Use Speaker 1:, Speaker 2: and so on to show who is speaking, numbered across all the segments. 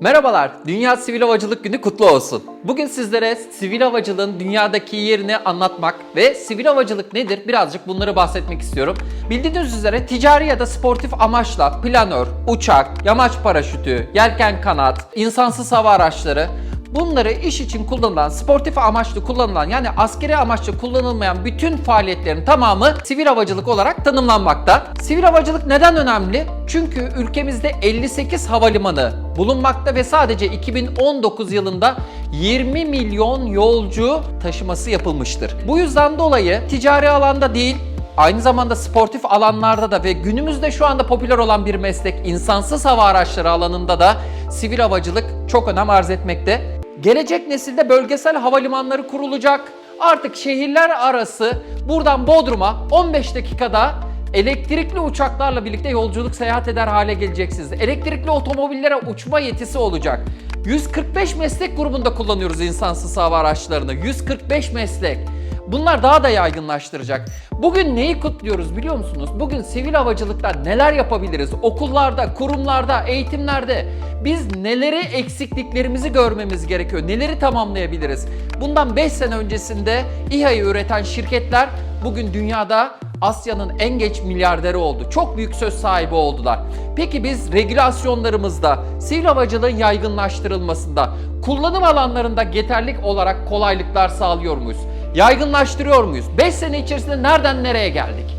Speaker 1: Merhabalar, Dünya Sivil Havacılık Günü kutlu olsun. Bugün sizlere sivil havacılığın dünyadaki yerini anlatmak ve sivil havacılık nedir birazcık bunları bahsetmek istiyorum. Bildiğiniz üzere ticari ya da sportif amaçla planör, uçak, yamaç paraşütü, yelken kanat, insansız hava araçları Bunları iş için kullanılan, sportif amaçlı kullanılan yani askeri amaçlı kullanılmayan bütün faaliyetlerin tamamı sivil havacılık olarak tanımlanmakta. Sivil havacılık neden önemli? Çünkü ülkemizde 58 havalimanı bulunmakta ve sadece 2019 yılında 20 milyon yolcu taşıması yapılmıştır. Bu yüzden dolayı ticari alanda değil, Aynı zamanda sportif alanlarda da ve günümüzde şu anda popüler olan bir meslek insansız hava araçları alanında da sivil havacılık çok önem arz etmekte. Gelecek nesilde bölgesel havalimanları kurulacak. Artık şehirler arası buradan Bodrum'a 15 dakikada elektrikli uçaklarla birlikte yolculuk seyahat eder hale geleceksiniz. Elektrikli otomobillere uçma yetisi olacak. 145 meslek grubunda kullanıyoruz insansız hava araçlarını. 145 meslek. Bunlar daha da yaygınlaştıracak. Bugün neyi kutluyoruz biliyor musunuz? Bugün sivil havacılıkta neler yapabiliriz? Okullarda, kurumlarda, eğitimlerde biz neleri eksikliklerimizi görmemiz gerekiyor? Neleri tamamlayabiliriz? Bundan 5 sene öncesinde İHA'yı üreten şirketler bugün dünyada Asya'nın en geç milyarderi oldu. Çok büyük söz sahibi oldular. Peki biz regülasyonlarımızda, sivil havacılığın yaygınlaştırılmasında, kullanım alanlarında yeterlik olarak kolaylıklar sağlıyor muyuz? Yaygınlaştırıyor muyuz? 5 sene içerisinde nereden nereye geldik?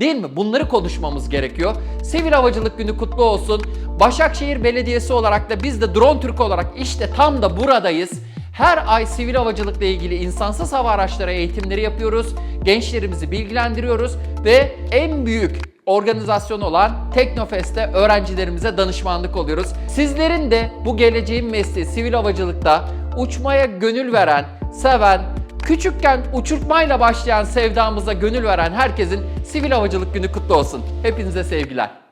Speaker 1: Değil mi? Bunları konuşmamız gerekiyor. Sivil Havacılık Günü kutlu olsun. Başakşehir Belediyesi olarak da biz de Drone Türk olarak işte tam da buradayız. Her ay sivil havacılıkla ilgili insansız hava araçları eğitimleri yapıyoruz. Gençlerimizi bilgilendiriyoruz ve en büyük organizasyon olan Teknofest'te öğrencilerimize danışmanlık oluyoruz. Sizlerin de bu geleceğin mesleği sivil havacılıkta uçmaya gönül veren, seven, küçükken uçurtmayla başlayan sevdamıza gönül veren herkesin sivil havacılık günü kutlu olsun. Hepinize sevgiler.